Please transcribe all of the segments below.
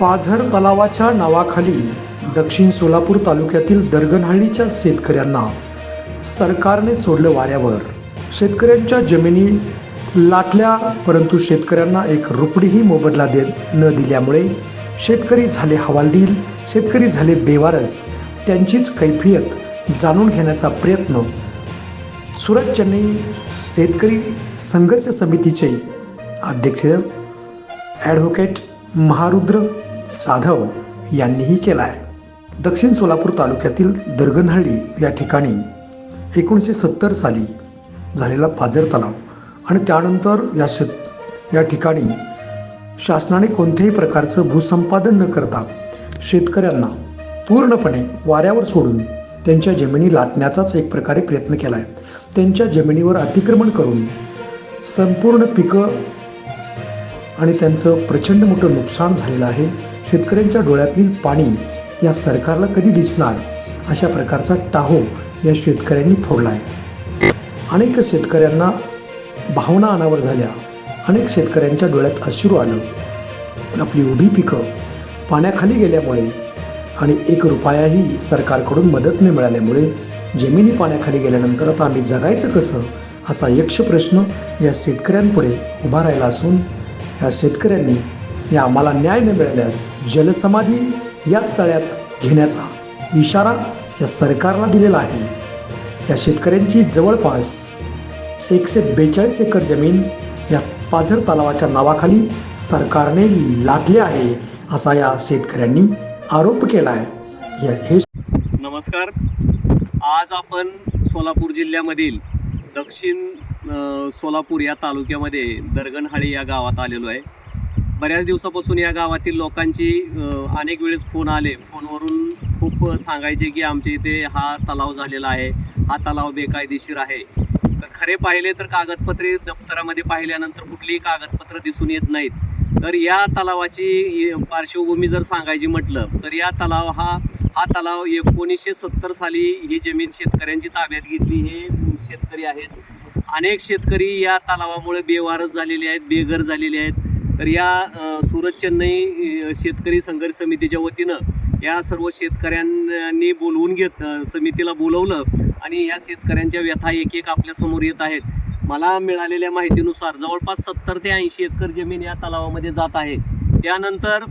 पाझर तलावाच्या नावाखाली दक्षिण सोलापूर तालुक्यातील दर्गनहळ्लीच्या शेतकऱ्यांना सरकारने सोडलं वाऱ्यावर. शेतकऱ्यांच्या जमिनी लाटल्या परंतु शेतकऱ्यांना एक रुपडीही मोबदला दे न दिल्यामुळे शेतकरी झाले हवालदिल शेतकरी झाले बेवारस. त्यांचीच कैफियत जाणून घेण्याचा प्रयत्न सुरत चेन्नई शेतकरी संघर्ष समितीचे अध्यक्ष ॲडव्होकेट महारुद्र साधव यांनीही केला आहे दक्षिण सोलापूर तालुक्यातील दर्गनहळ्ळी या ठिकाणी एकोणीसशे सत्तर साली झालेला पाजर तलाव आणि त्यानंतर या शेत या ठिकाणी शासनाने कोणत्याही प्रकारचं भूसंपादन न करता शेतकऱ्यांना पूर्णपणे वाऱ्यावर सोडून त्यांच्या जमिनी लाटण्याचाच एक प्रकारे प्रयत्न केला आहे त्यांच्या जमिनीवर अतिक्रमण करून संपूर्ण पिकं आणि त्यांचं प्रचंड मोठं नुकसान झालेलं आहे. शेतकऱ्यांच्या डोळ्यातील पाणी या सरकारला कधी दिसणार? अशा प्रकारचा टाहो या शेतकऱ्यांनी फोडला आहे अनेक शेतकऱ्यांना भावना अनावर झाल्या. अनेक शेतकऱ्यांच्या डोळ्यात अश्रू आलं. आपली उभी पिकं पाण्याखाली गेल्यामुळे आणि एक रुपयाही सरकारकडून मदत न मिळाल्यामुळे जमिनी पाण्याखाली गेल्यानंतर आता आम्ही जगायचं कसं? असा यक्ष प्रश्न या शेतकऱ्यांपुढे उभा राहिला असून या शेतकऱ्यांनी या आम्हाला न्याय न मिळाल्यास जलसमाधी याच तळ्यात घेण्याचा इशारा या सरकारला दिलेला आहे. या शेतकऱ्यांची जवळपास एकशे बेचाळीस एकर जमीन या पाझर तलावाच्या नावाखाली सरकारने लाटले आहे असा या शेतकऱ्यांनी आरोप केला आहे या- हे नमस्कार. आज आपण सोलापूर जिल्ह्यामधील दक्षिण सोलापूर या तालुक्यामध्ये दरगणहाळी या गावात आलेलो आहे. बऱ्याच दिवसापासून या गावातील लोकांची अनेक वेळेस फोन आले. फोनवरून खूप सांगायचे की आमच्या इथे हा तलाव झालेला आहे. हा तलाव बेकायदेशीर आहे. तर खरे पाहिले तर कागदपत्रे दप्तरामध्ये पाहिल्यानंतर कुठलीही कागदपत्र दिसून येत नाहीत. तर या तलावाची पार्श्वभूमी जर सांगायची म्हटलं तर या तलाव हा हा तलाव एकोणीसशे सत्तर साली ही जमीन शेतकऱ्यांची ताब्यात घेतली हे शेतकरी आहेत. अनेक शेतकरी या तलावामुळे बेवारस झालेले आहेत बेघर झालेले आहेत. तर या सूरत सुरत चेन्नई शेतकरी संघर्ष समितीच्या वतीनं या सर्व शेतकऱ्यांनी बोलवून घेत समितीला बोलवलं आणि या शेतकऱ्यांच्या व्यथा एक एक आपल्यासमोर येत आहेत. मला मिळालेल्या माहितीनुसार जवळपास सत्तर ते ऐंशी एकर जमीन या तलावामध्ये जात आहे. त्यानंतर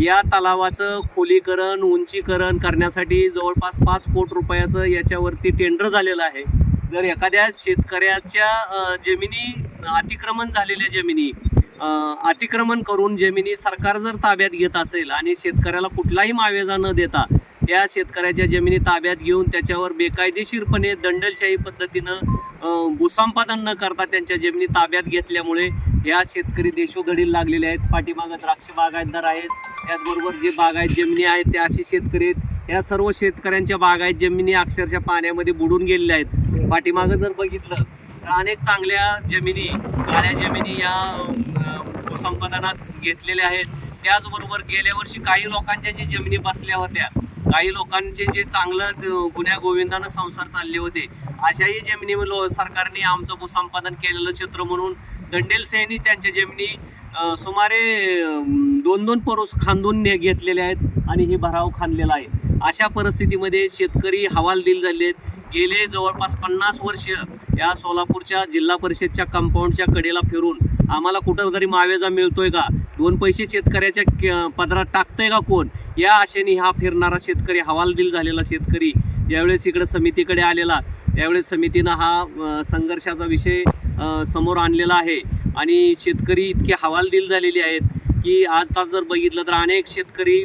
या तलावाचं खोलीकरण उंचीकरण करण्यासाठी जवळपास पाच कोटी रुपयाचं याच्यावरती टेंडर झालेलं आहे. जर एखाद्या शेतकऱ्याच्या जमिनी अतिक्रमण झालेल्या जमिनी अतिक्रमण करून जमिनी सरकार जर ताब्यात घेत असेल आणि शेतकऱ्याला कुठलाही मावेजा न देता त्या शेतकऱ्याच्या जमिनी ताब्यात घेऊन त्याच्यावर बेकायदेशीरपणे दंडलशाही पद्धतीनं भूसंपादन न करता त्यांच्या जमिनी ताब्यात घेतल्यामुळे या शेतकरी देशोधडीला लागलेले आहेत. पाठीमागं द्राक्ष बागायतदार आहेत. त्याचबरोबर जे बागायत जमिनी आहेत त्या असे शेतकरी आहेत. या सर्व शेतकऱ्यांच्या बागायत जमिनी अक्षरशः पाण्यामध्ये बुडून गेलेल्या आहेत. पाठीमागं जर बघितलं तर अनेक चांगल्या जमिनी काळ्या जमिनी या भूसंपादनात घेतलेल्या आहेत. त्याचबरोबर गेल्या वर्षी काही लोकांच्या जे जमिनी बचल्या होत्या काही लोकांचे जे चांगलं गुन्ह्या गोविंदानं संसार चालले होते अशाही जमिनी सरकारने आमचं भूसंपादन केलेलं चित्र म्हणून दंडेलसेनी त्यांच्या जमिनी सुमारे दोन दोन परोस खांदून ने- घेतलेले आहेत आणि हे भराव खांदलेला आहे. अशा परिस्थितीमध्ये शेतकरी हवालदिल झाले आहेत. गेले जवळपास पन्नास वर्ष या सोलापूरच्या जिल्हा परिषदच्या कंपाऊंडच्या कडेला फिरून आम्हाला कुठं तरी मावेजा मिळतोय का? दोन पैसे शेतकऱ्याच्या क- पदरात टाकतंय का कोण? या आशेने हा फिरणारा शेतकरी हवालदिल झालेला शेतकरी ज्यावेळेस इकडे समितीकडे आलेला त्यावेळेस समितीनं हा संघर्षाचा विषय समोर आणलेला आहे. आणि शेतकरी इतके हवालदिल झालेले आहेत की आता जर बघितलं तर अनेक शेतकरी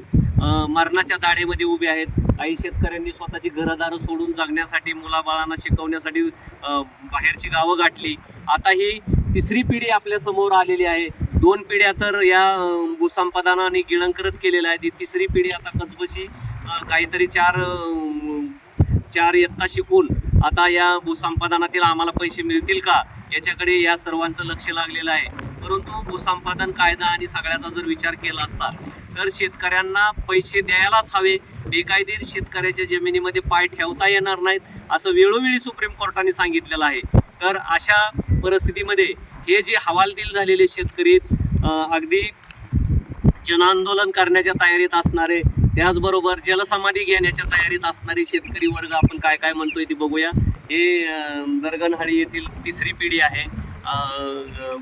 मरणाच्या दाढेमध्ये उभे आहेत. काही शेतकऱ्यांनी स्वतःची घरदारं सोडून जगण्यासाठी मुलाबाळांना शिकवण्यासाठी बाहेरची गावं गाठली. आता ही तिसरी पिढी आपल्यासमोर आलेली आहे. दोन पिढ्या तर या अ, भूसंपादनाने गिळंकृत केलेल्या आहेत. ही तिसरी पिढी आता कसबशी काहीतरी चार चार इयत्ता शिकून आता या भूसंपादनातील आम्हाला पैसे मिळतील का? याच्याकडे या सर्वांचं लक्ष लागलेलं आहे. परंतु भूसंपादन कायदा आणि सगळ्याचा जर विचार केला असता तर शेतकऱ्यांना पैसे द्यायलाच हवे. बेकायदेशीर शेतकऱ्याच्या जमिनीमध्ये पाय ठेवता येणार नाहीत असं वेळोवेळी सुप्रीम कोर्टाने सांगितलेलं आहे. तर अशा परिस्थितीमध्ये हे जे हवालदिल झालेले शेतकरी अगदी जनआंदोलन करण्याच्या तयारीत असणारे त्याचबरोबर जलसमाधी घेण्याच्या तयारीत असणारे शेतकरी वर्ग आपण काय काय म्हणतोय ते बघूया. हे दरगणहाळी येथील तिसरी पिढी आहे.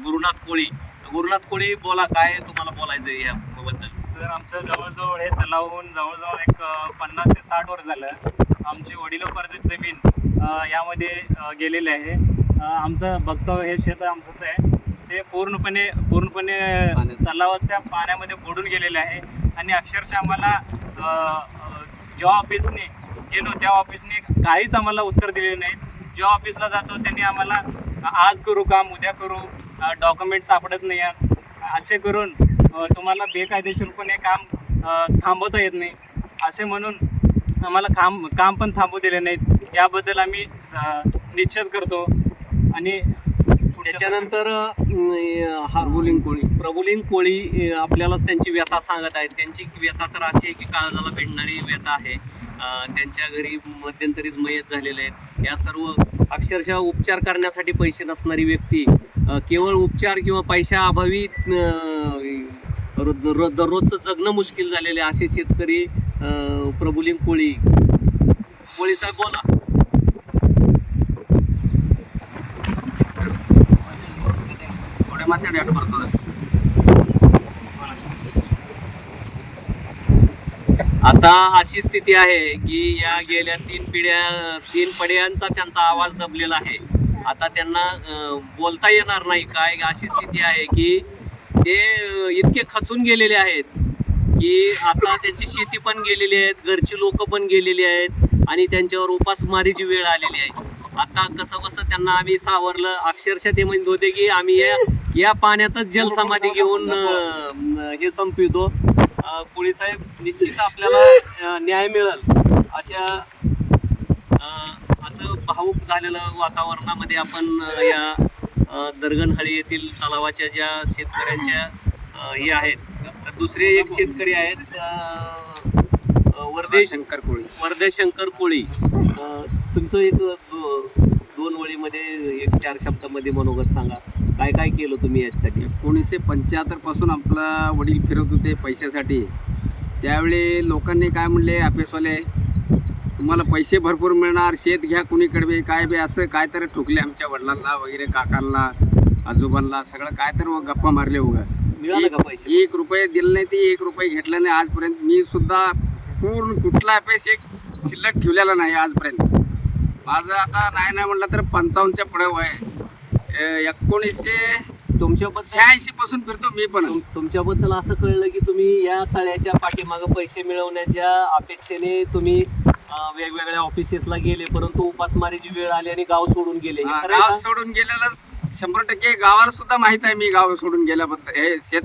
गुरुनाथ कोळी. गुरुनाथ कोळी बोला काय तुम्हाला बोलायचं आहे याबद्दल? सर आमचं जवळजवळ हे तलावहून जवळजवळ एक पन्नास ते साठ वर्ष झालं. आमची वडिलोपार्जित जमीन यामध्ये गेलेली आहे. आमचं बघतो हे शेत आमचंच आहे. ते पूर्णपणे पूर्णपणे तलावाच्या पाण्यामध्ये बुडून गेलेले आहे. आणि अक्षरशः आम्हाला ज्या ऑफिसने गेलो त्या ऑफिसने काहीच आम्हाला उत्तर दिले नाहीत. ज्या ऑफिसला जातो त्यांनी आम्हाला आज करू काम उद्या करू डॉक्युमेंट सापडत नाही आहेत. असे करून तुम्हाला बेकायदेशीरपणे काम थांबवता येत नाही. असे म्हणून आम्हाला काम काम पण थांबू दिले नाहीत. याबद्दल आम्ही निश्चित करतो. आणि त्याच्यानंतर अं, कोळी. प्रभुलिंग कोळी अं, आपल्यालाच त्यांची व्यथा सांगत आहेत. त्यांची व्यथा तर अशी आहे की काळजाला भेटणारी व्यथा आहे. अं, त्यांच्या घरी मध्यंतरीच मयत झालेले आहेत. या सर्व अक्षरशः उपचार करण्यासाठी पैसे नसणारी व्यक्ती अं, केवळ उपचार किंवा पैशाअभावी अं, रो- दररोजचं जगणं मुश्किल झालेले असे शेतकरी अं, प्रभुलिंग कोळी. कोळीचा साहेब आता अशी स्थिती आहे की या गेल्या तीन पिढ्या तीन पिढ्यांचा त्यांचा आवाज दबलेला आहे. आता त्यांना बोलता येणार नाही काय अशी स्थिती आहे की ते इतके खचून गेलेले आहेत की आता त्यांची शेती पण गेलेली आहेत घरची लोक पण गेलेली आहेत आणि त्यांच्यावर उपासमारीची वेळ आलेली आहे. आता कसं कसं त्यांना आम्ही सावरलं अक्षरशः ते म्हणत होते की आम्ही या या पाण्यातच जलसमाधी घेऊन हे संपवितो. कोळी साहेब निश्चित आपल्याला न्याय मिळेल. अशा असं भावूक झालेलं वातावरणामध्ये आपण या दर्गणहळी येथील तलावाच्या ज्या शेतकऱ्यांच्या हे आहेत दुसरे एक शेतकरी आहेत वर्धे शंकर कोळी. वर्धे शंकर कोळी. तुमचं एक दोन वळीमध्ये एक चार शब्दामध्ये मनोगत सांगा. काय काय केलं तुम्ही याच्यासाठी? एकोणीसशे पंच्याहत्तरपासून आपला वडील फिरत होते पैशासाठी. त्यावेळी लोकांनी काय म्हणले ऑफिसवाले तुम्हाला पैसे भरपूर मिळणार शेत घ्या कुणीकडे बी काय बी असं काय तर ठोकले आमच्या वडिलांना वगैरे काकांना आजोबांना सगळं काय तर मग गप्पा मारले उगा मिळालं का पैसे? एक रुपये दिले नाही ती एक रुपये घेतला नाही. आजपर्यंत मी सुद्धा पूर्ण कुठला पैसे एक शिल्लक ठेवलेला नाही आजपर्यंत. माझं आता नाही नाही म्हटलं तर पंचावन्नच्या पुढे वय एकोणीसशे तुमच्याबद्दल शहाऐंशी पासून फिरतो मी पण. तुम- तुमच्याबद्दल असं कळलं की तुम्ही या तळ्याच्या पाठीमागं पैसे मिळवण्याच्या अपेक्षेने तुम्ही अं, वेगवेगळ्या ऑफिसेसला गेले परंतु उपासमारीची वेळ आली आणि गाव सोडून गेले. हे हा, खरं आहे गाव का? सोडून गेलेलं शंभर टक्के गावाला सुद्धा माहीत आहे मी गाव सोडून गेल्याबद्दल. हे शेत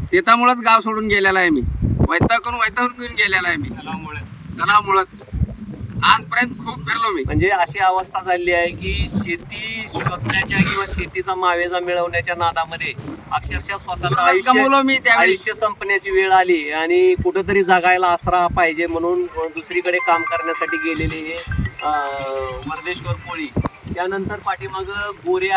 शेतामुळेच गाव सोडून गेलेला आहे मी. वैतागून वैतागून घेऊन गेलेला आहे मी. तलावामुळे तणामुळेच आजपर्यंत खूप फिरलो मी. म्हणजे अशी अवस्था झाली आहे की शेती शोधण्याच्या किंवा शेतीचा मावेजा मिळवण्याच्या नादामध्ये अक्षरशः स्वतःचं आयुष्य मी त्यावेळी. आयुष्य संपण्याची वेळ आली आणि कुठंतरी जगायला आसरा पाहिजे म्हणून दुसरीकडे काम करण्यासाठी गेलेले हे अं, वर्धेश्वर कोळी. त्यानंतर पाठीमाग गोरे